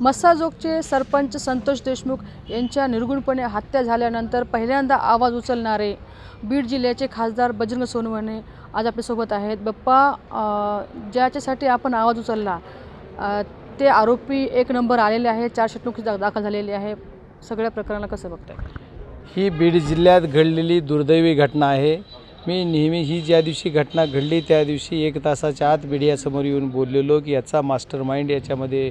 मस्साजोगचे सरपंच संतोष देशमुख यांच्या निर्गुणपणे हत्या झाल्यानंतर पहिल्यांदा आवाज उचलणारे बीड जिल्ह्याचे खासदार बजरंग सोनवणे आज आपल्यासोबत आहेत. बप्पा ज्याच्यासाठी आपण आवाज उचलला ते आरोपी एक नंबर आलेले आहे चारशे नोटीस दा दाखल झालेली आहे. सगळ्या प्रकरणाला कसं बघताय? ही बीड जिल्ह्यात घडलेली दुर्दैवी घटना आहे. मी नेहमी ही ज्या दिवशी घटना घडली त्या दिवशी एक तासाच्या आत मीडियासमोर येऊन बोललेलो की याचा मास्टर माइंड याच्यामध्ये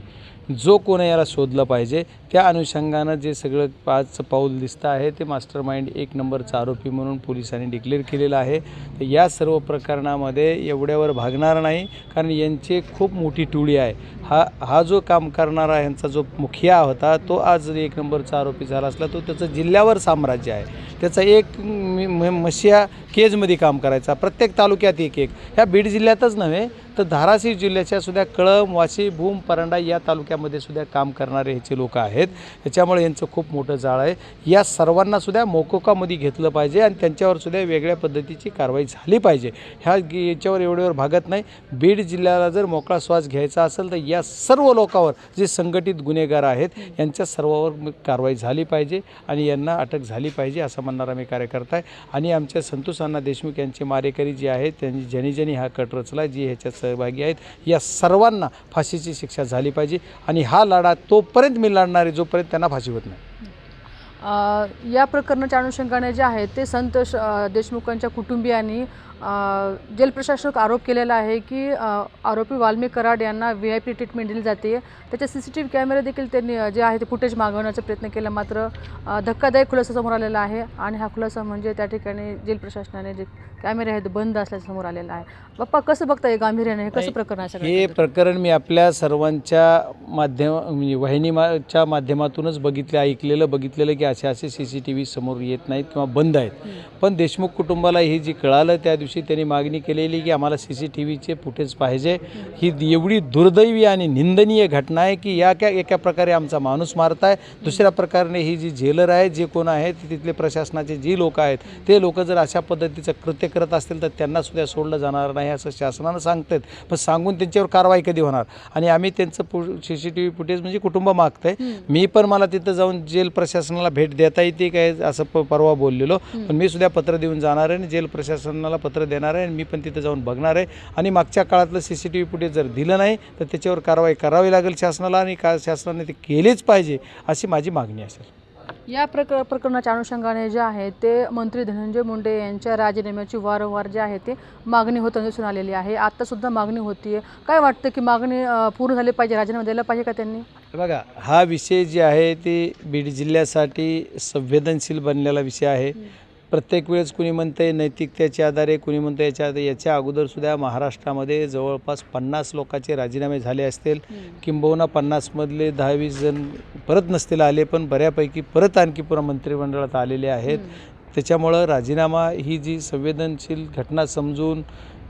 जो कोण याला शोधलं पाहिजे त्या अनुषंगानं जे सगळं पाच पाऊल दिसतं आहे ते मास्टर माइंड एक नंबरचा आरोपी म्हणून पोलिसांनी डिक्लेअर केलेलं आहे. तर या सर्व प्रकरणामध्ये एवढ्यावर भागणार नाही कारण यांची खूप मोठी टोळी आहे. हा हा जो काम करणारा यांचा जो मुखिया होता तो आज एक नंबरचा आरोपी झाला असला तो त्याचं जिल्ह्यावर साम्राज्य आहे. त्याचा एक म- मशिया केजमध्ये काम करायचा प्रत्येक तालुक्यात एक एक. ह्या बीड जिल्ह्यातच नव्हे तर धाराशिव जिल्ह्याच्या सुद्धा कळम वाशी भूम परांडा या तालुक्यामध्ये सुद्धा काम करणारे ह्याचे लोक आहेत. त्याच्यामुळे यांचं खूप मोठं जाळ आहे. या सर्वांना सुद्धा मोकोकामध्ये घेतलं पाहिजे आणि त्यांच्यावर सुद्धा वेगळ्या पद्धतीची कारवाई झाली पाहिजे. ह्या याच्यावर एवढ्यावर भागत नाही. बीड जिल्ह्याला जर मोकळा श्वास घ्यायचा असेल तर या सर्व लोकांवर जे संघटित गुन्हेगार आहेत यांच्या सर्वावर कारवाई झाली पाहिजे आणि यांना अटक झाली पाहिजे असं म्हणणारा मी कार्यकर्ता आहे. आणि आमच्या संतोष अण्णा देशमुख यांचे मारेकरी जे आहेत त्यांनी ज्यांनी ज्यांनी हा कट रचला जी ह्याच्यात सहभागी आहेत. या सर्वांना फाशीची शिक्षा झाली पाहिजे आणि हा लढा तोपर्यंत मी लढणार आहे जोपर्यंत त्यांना फाशी होत नाही. या प्रकरणाच्या अनुषंगाने जे आहे ते संतोष देशमुखांच्या कुटुंबियांनी जेल प्रशासक आरोप केलेला आहे की आरोपी वाल्मिक कराड यांना व्ही आय पी ट्रीटमेंट दिली जाते. त्याचे सी सी टी व्ही कॅमेरे देखील त्यांनी जे आहे ते फुटेज मागवण्याचा प्रयत्न केला. मात्र धक्कादायक खुलासा समोर आलेला आहे आणि हा खुलासा म्हणजे त्या ठिकाणी जेल प्रशासनाने जे कॅमेरे आहेत बंद असल्याचं समोर आलेला आहे. बाप्पा कसं बघताय गांभीर्याने? हे कसं प्रकरण आहे हे प्रकरण मी आपल्या सर्वांच्या माध्यम म्हणजे वाहिनीच्या माध्यमातूनच बघितलं ऐकलेलं बघितलेलं की असे असे सी सी टी व्ही समोर येत नाहीत किंवा बंद आहेत. पण देशमुख कुटुंबाला हे जी कळालं त्या दिवशी त्यांनी मागणी केलेली की आम्हाला सी सी टी व्हीचे फुटेज पाहिजे. ही एवढी दुर्दैवी आणि निंदनीय घटना आहे की या क्या एका प्रकारे आमचा माणूस मारताय. दुसऱ्या प्रकारे ही जी जेलर आहे जे कोण आहेत तिथले प्रशासनाचे जी लोक आहेत ते लोक जर अशा पद्धतीचं कृत्य करत असतील तर त्यांना सुद्धा सोडलं जाणार नाही असं शासनानं सांगतात पण सांगून त्यांच्यावर कारवाई कधी होणार? आणि आम्ही त्यांचं पु C C T V footage म्हणजे कुटुंब मागतंय. मी पण मला तिथं जाऊन जेल प्रशासनाला भेट देता येते काय असं परवा बोललेलो. पण मी सुद्धा पत्र देऊन जाणार आहे आणि जेल प्रशासनाला पत्र देणार आहे आणि मी पण तिथं जाऊन बघणार आहे. आणि मागच्या काळातलं C C T V footage जर दिलं नाही तर त्याच्यावर कारवाई करावी लागेल शासनाला आणि का शासनाने ते केलीच पाहिजे अशी माझी मागणी असेल या प्रक प्रकरणाच्या अनुषंगाने जे आहे ते मंत्री धनंजय मुंडे यांच्या राजीनाम्याची वारंवार जे आहे ते मागणी होताना दिसून आलेली आहे. आत्तासुद्धा मागणी होतीये. काय वाटतं की मागणी पूर्ण झाली पाहिजे राजीनामा द्यायला पाहिजे का त्यांनी? बघा हा विषय जे आहे ते बीड जिल्ह्यासाठी संवेदनशील बनलेला विषय आहे. प्रत्येक वेळेस कुणी म्हणतंय नैतिकतेच्या आधारे कुणी म्हणतं याच्या आधारे याच्या अगोदरसुद्धा महाराष्ट्रामध्ये जवळपास पन्नास लोकांचे राजीनामे झाले असतील. किंबहुना पन्नासमधले दहा वीस जण परत नसतील आले पण बऱ्यापैकी परत आणखी पुन्हा मंत्रिमंडळात आलेले आहेत. त्याच्यामुळं राजीनामा ही जी संवेदनशील घटना समजून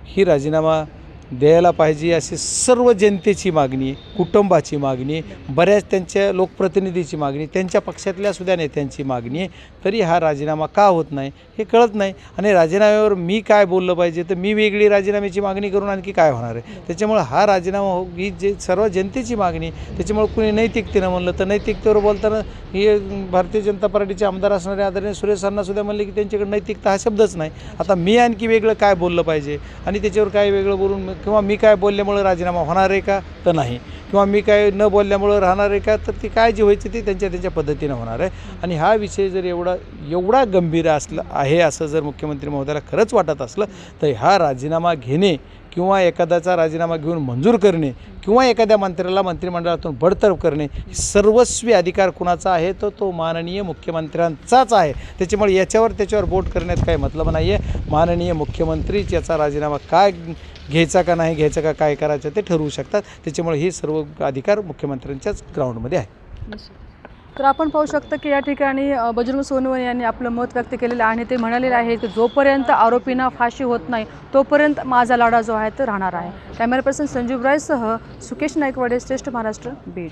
ही राजीनामा द्यायला पाहिजे अशी सर्व जनतेची मागणी कुटुंबाची मागणी बऱ्याच त्यांच्या लोकप्रतिनिधीची मागणी त्यांच्या पक्षातल्या सुद्धा नेत्यांची मागणी आहे. तरी हा राजीनामा का होत नाही हे कळत नाही. आणि राजीनाम्यावर मी काय बोललं पाहिजे तर मी वेगळी राजीनाम्याची मागणी करून आणखी काय होणार आहे? त्याच्यामुळं हा राजीनामा हो ही जे सर्व जनतेची मागणी त्याच्यामुळे कुणी नैतिकतेनं म्हणलं तर नैतिकतेवर बोलताना हे भारतीय जनता पार्टीचे आमदार असणारे आदरणीय सुरेश सुद्धा म्हणले की त्यांच्याकडे नैतिकता हा शब्दच नाही. आता मी आणखी वेगळं काय बोललं पाहिजे? आणि त्याच्यावर काय वेगळं बोलून किंवा मी काय बोलल्यामुळं राजीनामा होणार आहे का? तर नाही. किंवा मी काय न बोलल्यामुळं राहणार आहे का? तर ती काय जी व्हायचं ती त्यांच्या त्यांच्या पद्धतीनं होणार आहे. आणि हा विषय जर एवढा एवढा गंभीर असला आहे असं जर मुख्यमंत्री महोदयाला खरंच वाटत असलं तर हा राजीनामा घेणे किंवा एखाद्याचा राजीनामा घेऊन मंजूर करणे किंवा एखाद्या मंत्र्याला मंत्रिमंडळातून बडतर्फ करणे हे सर्वस्वी अधिकार कुणाचा आहे? तर तो माननीय मुख्यमंत्र्यांचाच आहे. त्याच्यामुळे याच्यावर त्याच्यावर बोट करण्यात काही मतलब नाही आहे माननीय मुख्यमंत्रीच याचा राजीनामा काय घ्यायचा का नाही घ्यायचा का काय करायचं ते ठरवू शकतात. त्याच्यामुळे हे सर्व अधिकार मुख्यमंत्र्यांच्याच ग्राउंडमध्ये आहे तर आपण पाहू शकता की या ठिकाणी बजरंग सोनवणे यांनी आपलं मत व्यक्त केलेलं आहे आणि ते म्हणालेले आहे की जोपर्यंत आरोपींना फाशी होत नाही तोपर्यंत माझा लढा जो आहे तो राहणार आहे. कॅमेरा पर्सन संजीव रायसह सुकेश नायकवाडे श्रेष्ठ महाराष्ट्र बीड.